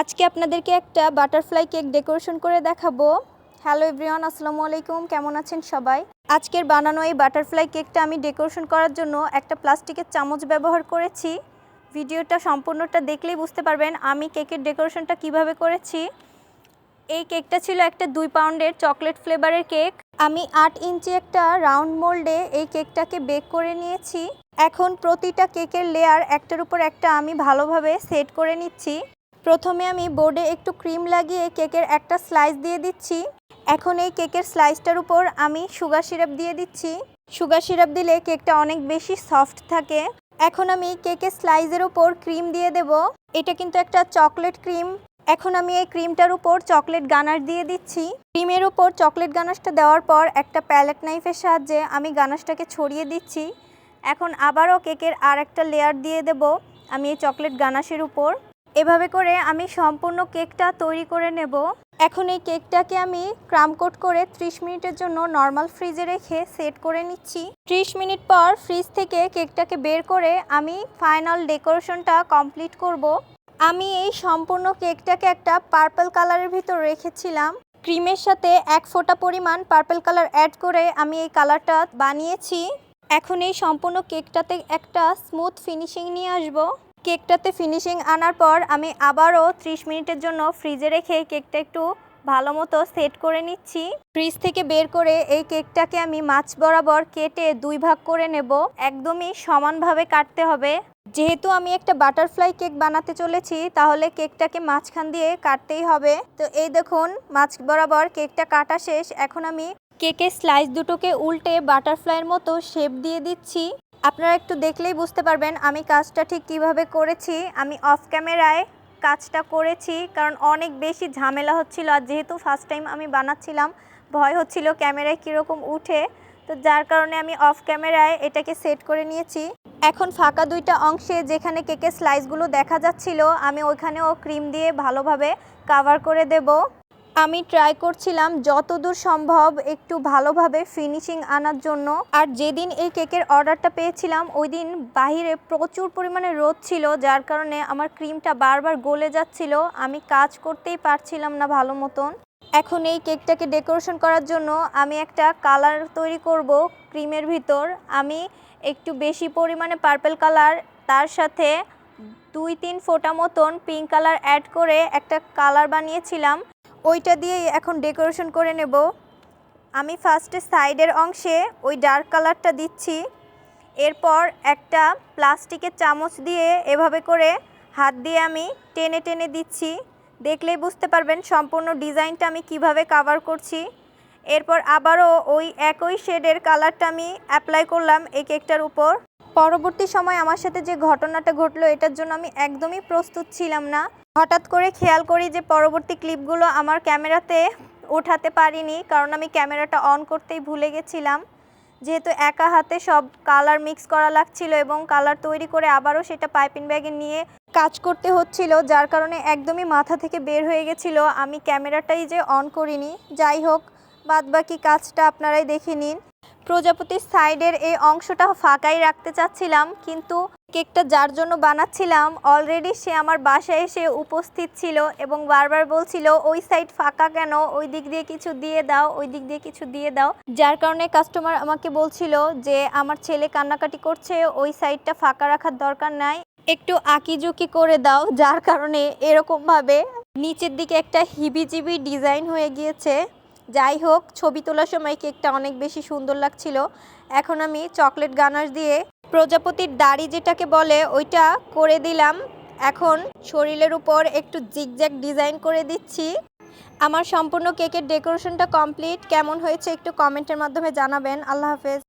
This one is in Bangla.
আজকে আপনাদেরকে একটা বাটারফ্লাই কেক ডেকোরেশন করে দেখাবো। হ্যালো এভরিওয়ান, আসসালামু আলাইকুম, কেমন আছেন সবাই? আজকের বানানো এই বাটারফ্লাই কেকটা আমি ডেকোরেশন করার জন্য একটা প্লাস্টিকের চামচ ব্যবহার করেছি। ভিডিওটা সম্পূর্ণটা দেখলেই বুঝতে পারবেন আমি কেকের ডেকোরেশনটা কীভাবে করেছি। এই কেকটা ছিল একটা দুই পাউন্ডের চকলেট ফ্লেভারের কেক। আমি আট ইঞ্চি একটা রাউন্ড মোল্ডে এই কেকটাকে বেক করে নিয়েছি। এখন প্রতিটা কেকের লেয়ার একটার উপর একটা আমি ভালোভাবে সেট করে নিচ্ছি। প্রথমে আমি বোর্ডে একটু ক্রিম লাগিয়ে কেকের একটা স্লাইস দিয়ে দিচ্ছি। এখন এই কেকের স্লাইসটার উপর আমি সুগার সিরাপ দিয়ে দিচ্ছি। সুগার সিরাপ দিলে কেকটা অনেক বেশি সফট থাকে। এখন আমি কেকের স্লাইসের উপর ক্রিম দিয়ে দেব। এটা কিন্তু একটা চকলেট ক্রিম এখন আমি এই ক্রিমটার উপর চকলেট গানাশ দিয়ে দিচ্ছি। ক্রিমের উপর চকলেট গানাশটা দেওয়ার পর একটা প্যালেট নাইফের সাহায্যে আমি গানাশটাকে ছড়িয়ে দিচ্ছি। এখন আবারও কেকের আর একটা লেয়ার দিয়ে দেব। আমি এই চকলেট গানাশের উপর। এভাবে করে আমি সম্পূর্ণ কেকটা তৈরি করে নেব। এখন এই কেকটাকে আমি ক্রাম কোট করে 30 মিনিটের জন্য নর্মাল ফ্রিজে রেখে সেট করে নিচ্ছি। 30 মিনিট পর ফ্রিজ থেকে কেকটাকে বের করে আমি ফাইনাল ডেকোরেশনটা কমপ্লিট করব। আমি এই সম্পূর্ণ কেকটাকে একটা পার্পল কালারের ভিতর রেখেছিলাম। ক্রিমের সাথে এক ফোঁটা পরিমাণ পার্পল কালার অ্যাড করে আমি এই কালারটা বানিয়েছি। এখন এই সম্পূর্ণ কেকটাতে একটা স্মুথ ফিনিশিং নিয়ে আসব। কেকটাতে ফিনিশিং আনার পর আমি আবারও 30 মিনিটের জন্য ফ্রিজে রেখে কেকটা একটু ভালো মতো সেট করে নিচ্ছি। ফ্রিজ থেকে বের করে এই কেকটাকে আমি মাছ বরাবর কেটে দুই ভাগ করে নেব। একদমই সমানভাবে কাটতে হবে। যেহেতু আমি একটা বাটারফ্লাই কেক বানাতে চলেছি, তাহলে কেকটাকে মাঝখান দিয়ে কাটতেই হবে। তো এই দেখুন, মাছ বরাবর কেকটা কাটা শেষ। এখন আমি কেকের স্লাইস দুটোকে উল্টে বাটারফ্লাইয়ের মতো শেপ দিয়ে দিচ্ছি। আপনারা একটু দেখলেই বুঝতে পারবেন আমি কাজটা ঠিক কীভাবে করেছি। আমি অফ ক্যামেরায় কাজটা করেছি কারণ অনেক বেশি ঝামেলা হচ্ছিল আর যেহেতু ফার্স্ট টাইম আমি বানাচ্ছিলাম, ভয় হচ্ছিল ক্যামেরায় কীরকম উঠে। তো যার কারণে আমি অফ ক্যামেরায় এটাকে সেট করে নিয়েছি। এখন ফাঁকা দুইটা অংশে যেখানে কেকের স্লাইসগুলো দেখা যাচ্ছিল, আমি ওইখানেও ক্রিম দিয়ে ভালোভাবে কাভার করে দেব। আমি ট্রাই করছিলাম যতদূর সম্ভব একটু ভালোভাবে ফিনিশিং আনার জন্য। আর যেদিন এই কেকের অর্ডারটা পেয়েছিলাম ওই দিন বাহিরে প্রচুর পরিমাণে রোদ ছিল, যার কারণে আমার ক্রিমটা বারবার গলে যাচ্ছিল। আমি কাজ করতেই পারছিলাম না ভালো মতন। এখন এই কেকটাকে ডেকোরেশন করার জন্য আমি একটা কালার তৈরি করব ক্রিমের ভিতর। আমি একটু বেশি পরিমাণে পার্পল কালার তার সাথে দুই তিন ফোঁটা মতন পিঙ্ক কালার অ্যাড করে একটা কালার বানিয়েছিলাম। ওইটা দিয়ে এখন ডেকোরেশন করে নেব। আমি ফার্স্টে সাইডের অংশে ওই ডার্ক কালারটা দিচ্ছি। এরপর একটা প্লাস্টিকের চামচ দিয়ে এভাবে করে হাত দিয়ে আমি টেনে টেনে দিচ্ছি। দেখলেই বুঝতে পারবেন সম্পূর্ণ ডিজাইনটা আমি কীভাবে কাভার করছি। এরপর আবারও ওই একই শেডের কালারটা আমি অ্যাপ্লাই করলাম এই কেকটার উপর। পরবর্তী সময় আমার সাথে যে ঘটনাটা ঘটলো, এটার জন্য আমি একদমই প্রস্তুত ছিলাম না। হঠাৎ করে খেয়াল করি যে পরবর্তী ক্লিপগুলো আমার ক্যামেরাতে ওঠাতে পারিনি, কারণ আমি ক্যামেরাটা অন করতেই ভুলে গেছিলাম। যেহেতু একা হাতে সব কালার মিক্স করা লাগছিল এবং কালার তৈরি করে আবারও সেটা পাইপিং ব্যাগে নিয়ে কাজ করতে হচ্ছিল, যার কারণে একদমই মাথা থেকে বের হয়ে গেছিল। আমি ক্যামেরাটাই যে অন করিনি, যাই হোক, বাদবাকি কাজটা আপনারাই দেখে নিন। প্রজাপতির সাইডের এই অংশটা ফাঁকাই রাখতে চাচ্ছিলাম, কিন্তু কেকটা যার জন্য বানাচ্ছিলাম অলরেডি সে আমার বাসায় এসে উপস্থিত ছিল এবং বারবার বলছিল, ওই সাইড ফাঁকা কেন? ওই দিক দিয়ে কিছু দিয়ে দাও, ওই দিক দিয়ে কিছু দিয়ে দাও। যার কারণে কাস্টমার আমাকে বলছিল যে, আমার ছেলে কান্নাকাটি করছে, ওই সাইডটা ফাঁকা রাখার দরকার নাই। একটু আঁকিঝুঁকি করে দাও। যার কারণে এরকমভাবে নিচের দিকে একটা হিবিজিবি ডিজাইন হয়ে গিয়েছে। যাই হোক, ছবি তোলার সময় কেকটা অনেক বেশি সুন্দর লাগছিল। এখন আমি চকলেট গানার দিয়ে প্রজাপতির দাড়ি যেটাকে বলে, ওইটা করে দিলাম। এখন শরীরের উপর একটু জিগজ্যাগ ডিজাইন করে দিচ্ছি। আমার সম্পূর্ণ কেকের ডেকোরেশনটা কমপ্লিট। কেমন হয়েছে একটু কমেন্টের মাধ্যমে জানাবেন। আল্লাহ হাফেজ।